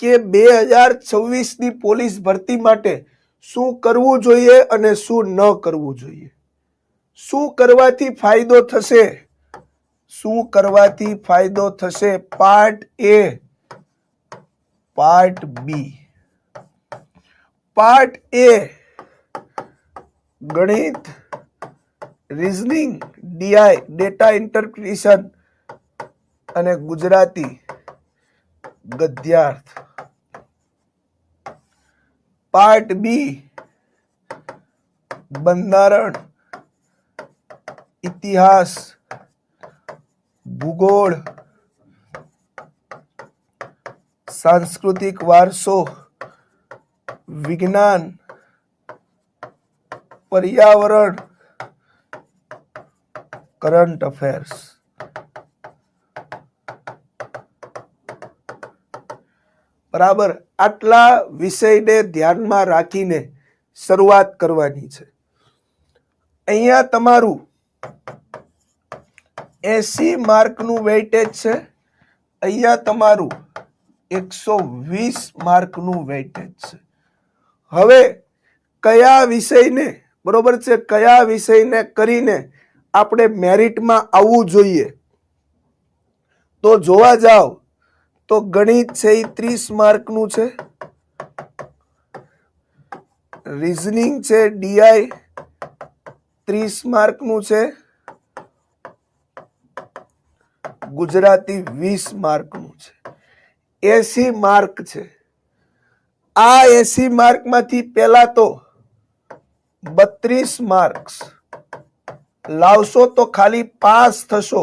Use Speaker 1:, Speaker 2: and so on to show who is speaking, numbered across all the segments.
Speaker 1: કે બે હજાર છવ્વીસની પોલીસ ભરતી માટે શું કરવું જોઈએ અને શું ન કરવું જોઈએ? શું કરવાથી ફાયદો થશે? શું કરવાથી ફાયદો થશે? Part A. Part B. Part A. ગણિત, રીઝનિંગ, ડીઆઈ, ડેટા ઇન્ટરપ્રિટેશન અને ગુજરાતી ગદ્યાર્થ. પાર્ટ બી બંધારણ ઇતિહાસ ભૂગોળ સાંસ્કૃતિક વારસો વિજ્ઞાન પર્યાવરણ કરંટ અફેર્સ બરાબર આટલા વિષયને ધ્યાનમાં રાખીને શરૂઆત કરવાની છે. અહીંયા તમારું એસી માર્કનું વેઇટેજ છે. અહીંયા તમારું એકસો વીસ માર્કનું વેઇટેજ છે. હવે કયા વિષયને, બરોબર છે, કયા વિષયને કરીને આપણે મેરિટમાં આવવું જોઈએ? તો જોવા જાઓ તો ગણિત છે એ ત્રીસ માર્કનું છે. રીઝનિંગ છે ડીઆઈ ત્રીસ માર્કનું છે. ગુજરાતી વીસ માર્કનું છે. એસી માર્ક છે. આ એસી માર્કમાંથી પહેલા તો બત્રીસ માર્ક્સ લાવશો તો ખાલી પાસ થશો.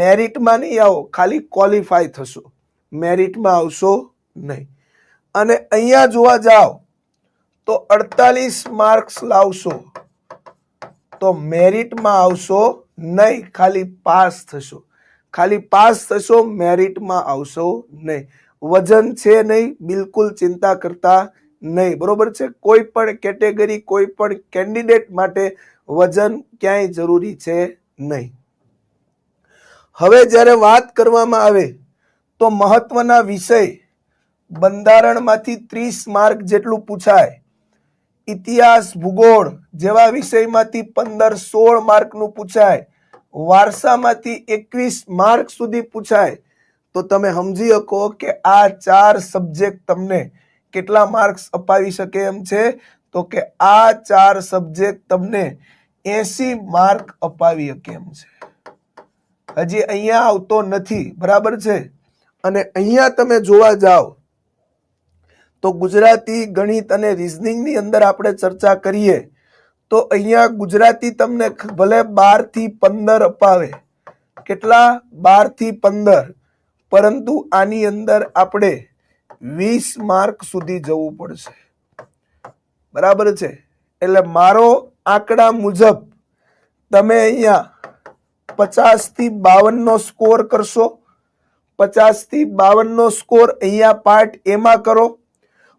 Speaker 1: મેરિટમાં નહીં આવો, ખાલી ક્વોલિફાય થશો. મેરિટમાં આવશો નહીં. અને અહીંયા જોવા જાઓ, તો અડતાલીસ માર્ક્સ લાવશો. તો મેરિટમાં આવશો નહીં, ખાલી પાસ થશો. ખાલી પાસ થશો, મેરિટમાં આવશો નહીં. વજન છે નહીં, બિલકુલ ચિંતા કરતા નહીં. બરોબર છે? કોઈ પણ કેટેગરી, કોઈ પણ કેન્ડિડેટ માટે વજન ક્યાંય જરૂરી છે નહીં. હવે જ્યારે વાત કરવામાં આવે તો મહત્વના વિષય બંધારણમાંથી ત્રીસ માર્ક જેટલું પૂછાય. ઇતિહાસ, ભૂગોળ જેવા વિષયમાંથી પંદર, સોળ માર્કનું પૂછાય. વારસામાંથી એકવીસ માર્ક સુધી પૂછાય. તો તમે સમજી શકો કે આ ચાર સબ્જેક્ટ તમને કેટલા માર્ક્સ અપાવી શકે એમ છે? તો કે આ ચાર સબ્જેક્ટ તમને એસી માર્ક અપાવી શકે એમ છે. હજી અહીંયા આવતો નથી. બરાબર છે? અને અહીંયા તમે જોવા જાઓ, તો ગુજરાતી ગણિત અને રિઝનિંગની અંદર આપણે ચર્ચા કરીએ, તો અહીંયા ગુજરાતી તમને ભલે બારથી પંદર અપાવે, કેટલા? બારથી પંદર. પરંતુ આની અંદર આપણે વીસ માર્ક સુધી જવું પડશે. બરાબર છે? એટલે મારો આંકડા મુજબ તમે અહીંયા પચાસથી બાવન નો સ્કોર કરશો પચાસથી બાવન નો સ્કોર અહીંયા પાર્ટ એમાં કરો.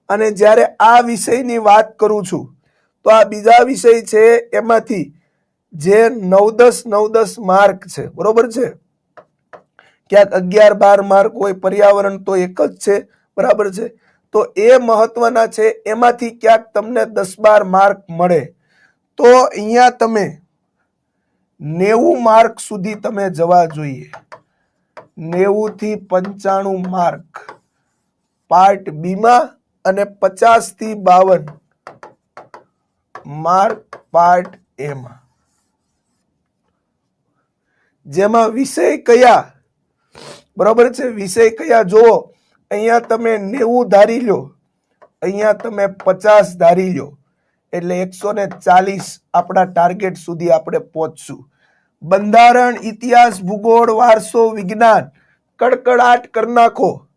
Speaker 1: અને જ્યારે આ વિષયની વાત કરું છું, તો આ બીજા વિષય છે એમાંથી જે નવ દસ નવ દસ માર્ક છે. બરોબર છે? ક્યાંક અગિયાર બાર માર્ક હોય, પર્યાવરણ તો એક જ છે. બરાબર છે? તો એ મહત્વના છે, એમાંથી ક્યાંક તમને દસ બાર માર્ક મળે. તો અહીંયા તમે નેવું માર્ક સુધી તમે જવા જોઈએ. નેવું થી પંચાણું માર્ક. પાર્ટ બીમાં અને પચાસથી બાવન માર્ક પાર્ટ એમાં. જેમાં વિષય કયા, બરાબર છે? વિષય કયા? જુઓ, અહીંયા તમે નેવું ધારી લો. અહીંયા તમે પચાસ ધારી લો. એટલે એકસો ને ચાલીસ આપણા ટાર્ગેટ સુધી આપણે પહોંચશું. બંધારણ, ઇતિહાસ, ભૂગોળ, વારસો, વિજ્ઞાન, કડકડાટ કરી નાખો.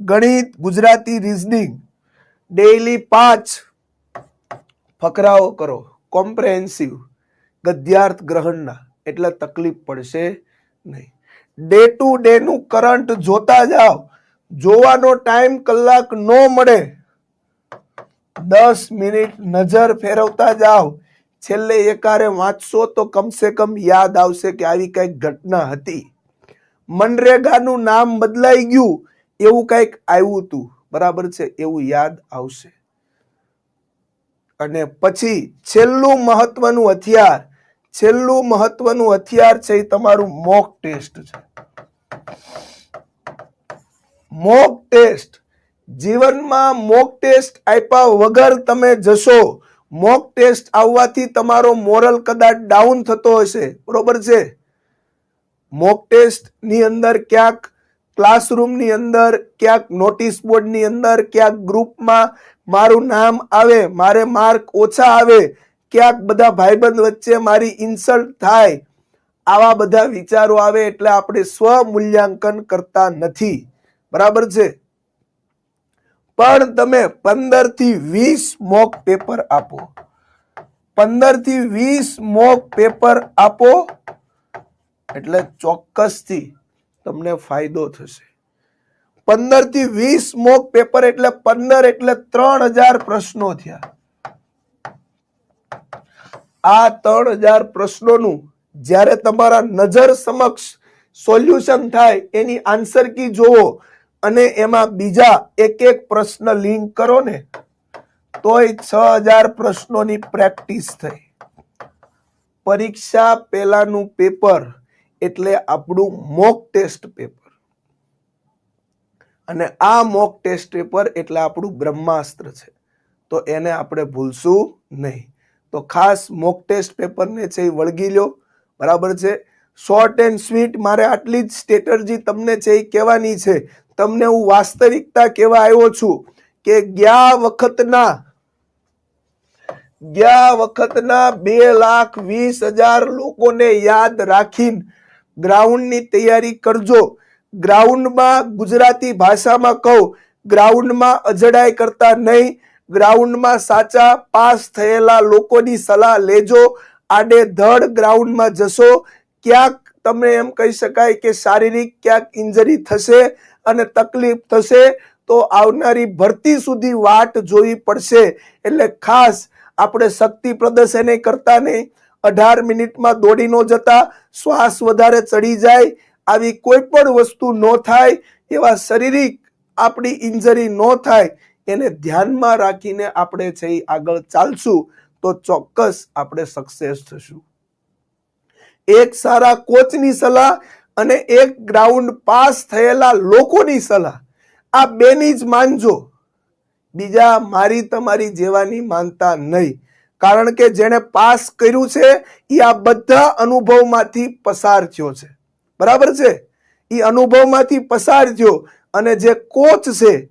Speaker 1: ગણિત, ગુજરાતી રીઝનિંગ ડેઈલી પાંચ ફકરાઓ કરો. કોમ્પ્રેહેન્સિવ ગદ્યાર્થ ગ્રહણના. એટલે તકલીફ પડશે નહીં. ડે ટુ ડે નું કરંટ જોતા જાઓ. જોવાનો ટાઈમ કલાક ન મળે. દસ મિનિટ નજર ફેરવતા જાઓ. છેલ્લે એકારે વાંચશો તો કમસે કમ યાદ આવશે કે આવી કંઈક ઘટના હતી. મનરેગાનું નામ બદલાઈ ગયું, એવું કંઈક આવ્યું હતું બરાબર છે, એવું યાદ આવશે. અને પછી છેલ્લું મહત્વનું હથિયાર, છેલ્લું મહત્વનું હથિયાર છે એ તમારું મોક ટેસ્ટ છે. Mock test. જીવનમાં મોક ટેસ્ટ આપ્યા વગર તમે જશો મોક ટેસ્ટ આવવાથી તમારો મોરલ કદાચ ડાઉન થતો હશે. બરોબર છે? મોક ટેસ્ટની અંદર ક્યાંક ક્લાસરૂમની અંદર, ક્યાંક નોટિસ બોર્ડની અંદર, ક્યાંક ગ્રુપમાં મારું નામ આવે, મારે માર્ક ઓછા આવે, ક્યાંક બધા ભાઈબંધ વચ્ચે મારી ઇન્સલ્ટ થાય, આવા બધા વિચારો આવે એટલે આપણે સ્વ મૂલ્યાંકન કરતા નથી. બરાબર છે? પણ તમે પંદરથી વીસ મોક પેપર આપો. પંદરથી વીસ મોક પેપર આપો, એટલે ચોક્કસથી તમને ફાયદો થશે. પંદરથી વીસ મોક પેપર એટલે પંદર એટલે ત્રણ હજાર પ્રશ્નો થયા. આ ત્રણ હજાર પ્રશ્નોનું જ્યારે તમારા નજર સમક્ષ સોલ્યુશન થાય, એની આન્સર કી જોવો અને એમાં બીજા એક એક પ્રશ્ન લિંક કરો ને, તોય છ હજાર પ્રશ્નોની પ્રેક્ટિસ થઈ. પરીક્ષા પહેલાનું પેપર એટલે આપણું મોક ટેસ્ટ પેપર અને આ મોક ટેસ્ટ પેપર એટલે આપણું બ્રહ્માસ્ત્ર છે. તો એને આપણે ભૂલશું નહીં. તો ખાસ મોક ટેસ્ટ પેપરને છે એ વળગી લો બરાબર છે? શોર્ટ એન્ડ સ્વીટ મારે આટલી જ સ્ટ્રેટર્જી તમને છે એ કહેવાની છે. તમને હું વાસ્તવિકતા કહેવા આવ્યો છું કે ગયા વખતના ગયા વખતના બે લાખ વીસ હજાર લોકોને યાદ રાખીને ગ્રાઉન્ડની તૈયારી કરજો. ગ્રાઉન્ડમાં ગુજરાતી ભાષામાં કહું, ગ્રાઉન્ડમાં અજડાઈ કરતા નહીં, ગ્રાઉન્ડમાં સાચા પાસ થયેલા લોકોની સલાહ લેજો, આડે ધડ ગ્રાઉન્ડમાં જશો. ક્યાંક તમે એમ કહી શકાય કે શારીરિક ક્યાંક ઇન્જરી થશે અને તકલીફ થશે તો આવનારી ભરતી સુધી વાટ જોવી પડશે. એટલે ખાસ આપણે શક્તિ પ્રદર્શન કરતા નહીં. અઢાર મિનિટમાં દોડી ન જતા શ્વાસ વધારે ચડી જાય. આવી કોઈ પણ વસ્તુ ન થાય, એવા શારીરિક આપણી ઇન્જરી ન થાય, એને ધ્યાનમાં રાખીને આપણે છે આગળ ચાલશું તો ચોક્કસ આપણે સક્સેસ થશું. એક સારા કોચની સલાહ અને એક ગ્રાઉન્ડ પાસ થયેલા લોકોની સલાહ. આ બેની જ માનજો. બીજા મારી તમારી જેવાની માનતા નહીં. કારણ કે જેણે પાસ કર્યું છે એ આ બધા અનુભવમાંથી પસાર થયો છે. બરાબર છે? એ અનુભવમાંથી પસાર થયો અને જે કોચ છે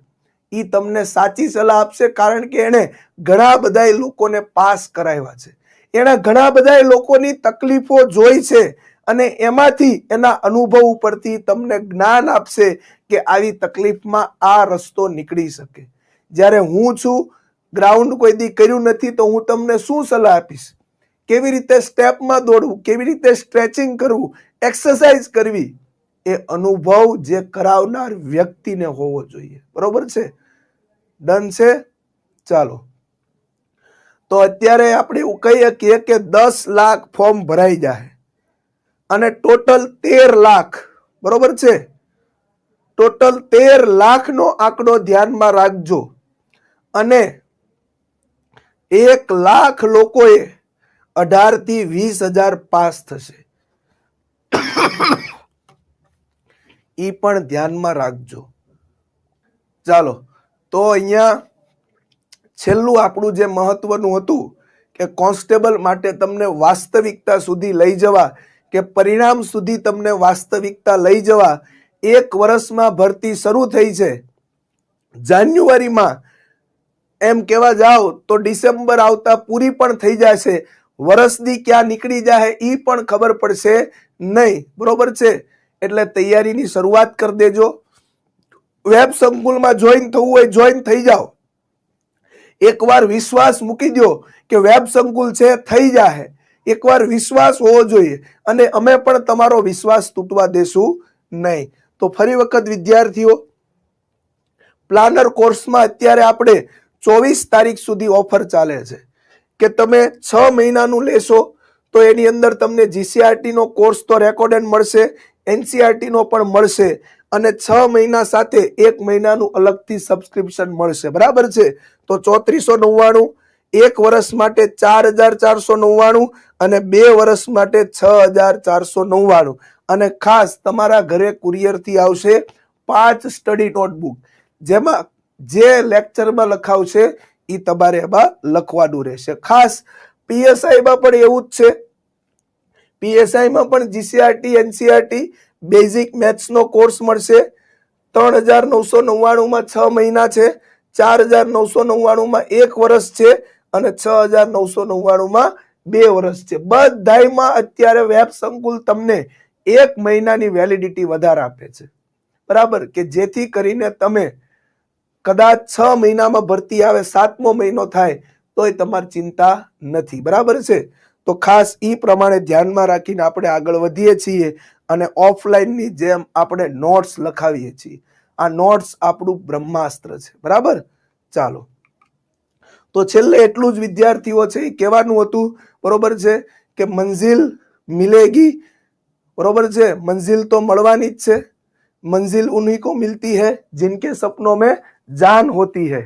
Speaker 1: એ તમને સાચી સલાહ આપશે કારણ કે એણે ઘણા બધા લોકોને પાસ કરાવ્યા છે. એણે ઘણા બધા લોકોની તકલીફો જોઈ છે. અને એમાંથી એના અનુભવ ઉપરથી તમને જ્ઞાન આપશે કે આવી તકલીફમાં આ રસ્તો નીકળી શકે. જ્યારે હું છું ગ્રાઉન્ડ કોઈ દી કર્યું નથી, તો હું તમને શું સલાહ આપીશ? કેવી રીતે સ્ટેપમાં દોડવું, કેવી રીતે સ્ટ્રેચિંગ કરવું એક્સરસાઇઝ કરવી? એ અનુભવ જે કરાવનાર વ્યક્તિને હોવો જોઈએ. બરોબર છે? ડન છે? ચાલો. તો અત્યારે આપણે એવું કહી શકીએ કે દસ લાખ ફોર્મ ભરાઈ જાય અને ટોટલ તેર લાખ. બરોબર છે? ટોટલ તેર લાખનો આંકડો ધ્યાનમાં રાખજો. અને એક લાખ લોકોએ અઢારથી વીસ હજાર પાસ થશે. એ પણ ધ્યાનમાં રાખજો. ચાલો, તો અહીંયા છેલ્લું આપણું જે મહત્વનું હતું કે કોન્સ્ટેબલ માટે તમને વાસ્તવિકતા સુધી લઈ જવા કે પરિણામ સુધી તમને વાસ્તવિકતા લઈ જવા એક વર્ષમાં ભરતી શરૂ થઈ છે. જાન્યુઆરીમાં એમ કહેવા જાઓ તો ડિસેમ્બર આવતા પૂરી પણ થઈ જશે. વરસદી ક્યાં નીકળી જાય એ પણ ખબર પડશે નહીં. બરોબર છે? એટલે તૈયારીની શરૂઆત કરી દેજો. વેબ સંકુલમાં જોઈન થવું હોય જોઈન થઈ જાઓ. એકવાર વિશ્વાસ મૂકી દો કે વેબ સંકુલ છે, થઈ જાય એકવાર વિશ્વાસ હોવો જોઈએ અને અમે પણ તમારો વિશ્વાસ તૂટવા દેશું નહીં. તો ફરી વખત વિદ્યાર્થીઓ, પ્લાનર કોર્સમાં અત્યારે આપણે ચોવીસ તારીખ સુધી ઓફર ચાલે છે. કે તમે છ મહિનાનું લેશો તો એની અંદર તમને જીસીઆરટીનો કોર્સ તો રેકોર્ડેડ મળશે, એનસીઆરટીનો પણ મળશે અને છ મહિના સાથે એક મહિનાનું અલગથી સબસ્ક્રિપ્શન મળશે. બરાબર છે? તો ચોત્રીસો નવ્વાણું એક વર્ષ માટે ચાર હજાર ચારસો નવ્વાણું અને બે વર્ષ માટે છ હજાર ચારસો નવ્વાણું. અને ખાસ તમારા ઘરે કુરિયરથી આવશે પાંચ સ્ટડી નોટબુક. જેમાં જે લેક્ચરમાં લખાવશે એ તમારે એમાં લખવાનું રહેશે. ખાસ પીએસઆઈમાં પણ એવું જ છે. પીએસઆઈમાં પણ જીસીઆરટી, એનસીઆરટી, બેઝિક મેથ્સનો કોર્સ મળશે. ત્રણ હજાર નવસો નવ્વાણુંમાં છ મહિના છે. ચાર હજાર નવસો નવ્વાણુંમાં એક વર્ષ છે. અને છ હજાર નવસો નવ્વાણુંમાં બે વર્ષ છે. બધાયમાં અત્યારે વેબ સંકુલ તમને એક મહિનાની વેલિડિટી વધારે આપે છે. બરાબર? કે જેથી કરીને તમે કદાચ છ મહિનામાં ભરતી આવે, સાતમો મહિનો થાય, તોય તમારી ચિંતા નથી. બરાબર છે? તો ખાસ એ પ્રમાણે ધ્યાનમાં રાખીને આપણે આગળ વધીએ છીએ અને ઓફલાઈનની જેમ આપણે નોટ્સ લખાવીએ છીએ. આ નોટ્સ આપણું બ્રહ્માસ્ત્ર છે. બરાબર? ચાલો. તો છેલ્લે એટલું જ વિદ્યાર્થીઓ છે એ કહેવાનું હતું, બરોબર છે, કે મંઝિલ મિલેગી, બરોબર છે, મંઝિલ તો મળવાની જ છે, મંઝિલ ઉન્હી કો મિલતી હૈ, જિનકે સપનો મેં જાન હોતી હૈ.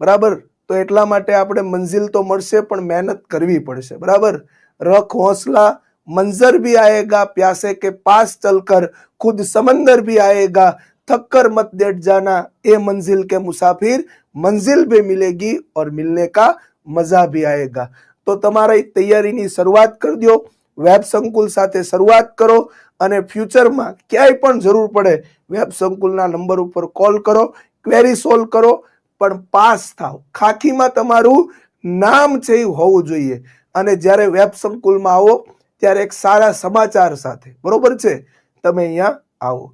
Speaker 1: બરાબર? તો એટલા માટે આપણે મંઝિલ તો મળશે, પણ મહેનત કરવી પડશે. બરાબર? રખ, હોસલા मंजर भी आएगा प्यासे के पास चलकर ખુદ સમંદર भी आएगा थक कर मत बैठ जाना ए मंजिल के मुसाफिर मंजिल भी मिलेगी और मिलने का મજા भी आएगा તો તમારી તૈયારીની શરૂઆત કરી દો વેબ સંકુલ સાથે શરૂઆત કરો અને ફ્યુચરમાં ક્યાંય પણ જરૂર પડે વેબ સંકુલના નંબર ઉપર કોલ કરો ક્વેરી સોલ્વ કરો પણ પાસ થાવ ખાખીમાં તમારું નામ છે એ હોવું જોઈએ અને જ્યારે વેબ સંકુલમાં આવો ત્યારે એક સારા સમાચાર સાથે બરોબર છે તમે અહીંયા આવો